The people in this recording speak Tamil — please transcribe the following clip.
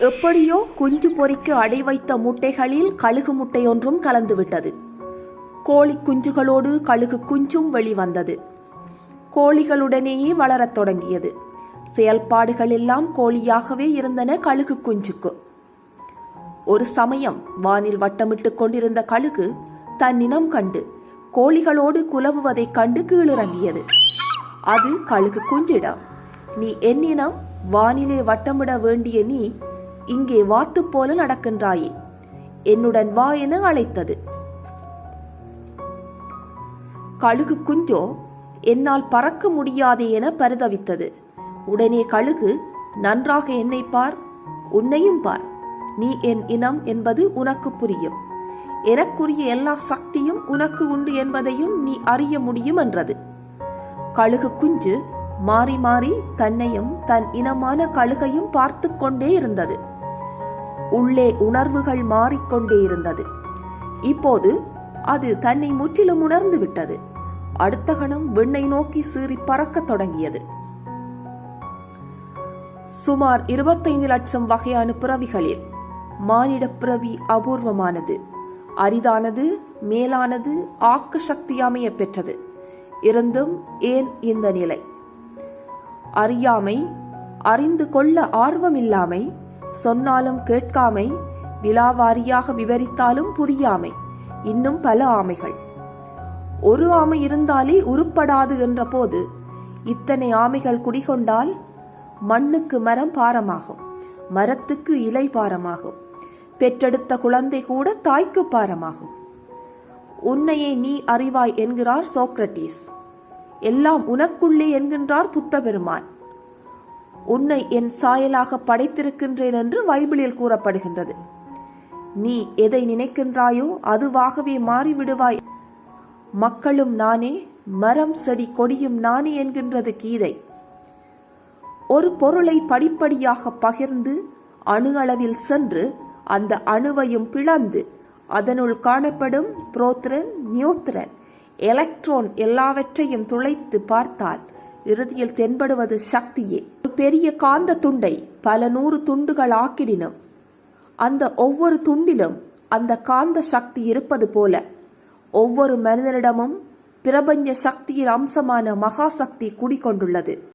எப்படியோ குஞ்சு பொறிக்க அடை வைத்த முட்டைகளில் கழுகு முட்டை ஒன்றும் கலந்துவிட்டது. கோழி குஞ்சுகளோடு கழுகு குஞ்சும் வெளிவந்தது. கோழிகளுடனேயே வளரத் தொடங்கியது. செயல்பாடுகள் எல்லாம் கோழியாகவே இருந்தன கழுகு குஞ்சுக்கு. ஒரு சமயம் வானில் வட்டமிட்டுக் கொண்டிருந்த கழுகு தன் இனம் கண்டு கோழிகளோடு குலவுவதைக் கண்டு கீழிறங்கியது. அது கழுகு குஞ்சிடம். நீ என்னினம் வானிலே வட்டமிட வேண்டிய நீ இங்கே வாத்து போல நடக்கின்றாயே. என்னுடன் வா என அழைத்தது. கழுகு குஞ்சோ என்னால் பறக்க முடியாதே என பரிதவித்தது. உடனே கழுகு நன்றாக என்னை பார் உன்னையும் பார். நீ என் இனம் என்பது உனக்கு புரியும். எனக்குரிய எல்லா சக்தியும் உனக்கு உண்டு என்பதையும் நீ அறிய முடியும் என்றது. கழுகு குஞ்சு மாறி மாறி தன்னையும் தன் இனமான கழுகையும் பார்த்து கொண்டே இருந்தது. உள்ளே உணர்வுகள் மாறிக்கொண்டே இருந்தது. இப்போது அது தன்னை முற்றிலும் உணர்ந்து விட்டது. அடுத்த கணம் விண்ணை நோக்கி சீறி பறக்கத் தொடங்கியது. சுமார் இருபத்தைந்து லட்சம் வகையான பிறவிகளில் மானிட பிறவி அபூர்வமானது. அரிதானது மேலானது ஆக்க சக்தி அமைய பெற்றது. இருந்தும் ஏன் இந்த நிலை? அறியாமை அறிந்து கொள்ள ஆர்வமில்லாமை சொன்னாலும் கேட்காமை விலாவாரியாக விவரித்தாலும் புரியாமை. இன்னும் பல ஆமைகள். ஒரு ஆமை இருந்தாலே உருப்படாது என்ற போது இத்தனை ஆமைகள் குடிகொண்டால் மண்ணுக்கு மரம் பாரமாகும் மரத்துக்கு இலை பாரமாகும் பெற்றெடுத்த குழந்தை கூட தாய்க்கு பாரமாகும். உன்னையே நீ அறிவாய் என்கிறார் சோக்ரட்டிஸ். எல்லாம் உனக்குள்ளே என்கின்றார் புத்த பெருமான் உன்னை என் சாயலாக படைத்திருக்கின்றேன் என்று பைபிளில் கூறப்படுகின்றது. நீ எதை நினைக்கின்றாயோ அதுவாகவே மாறிவிடுவாய். மக்களும் நானே மரம் செடி கொடியும் நானே என்கின்றது கீதை. ஒரு பொருளை படிப்படியாக பகிர்ந்து அணு அளவில் சென்று அந்த அணுவையும் பிளந்து அதனுள் காணப்படும் புரோத்ரன் நியூத்ரன் எலக்ட்ரான் எல்லாவற்றையும் துளைத்து பார்த்தால் இறுதியில் தென்படுவது சக்தியே. ஒரு பெரிய காந்த துண்டை பல நூறு துண்டுகள் ஆக்கிடினும் அந்த ஒவ்வொரு துண்டிலும் அந்த காந்த சக்தி இருப்பது போல ஒவ்வொரு மனிதனிடமும் பிரபஞ்ச சக்தியின் அம்சமான மகாசக்தி குடிகொண்டுள்ளது.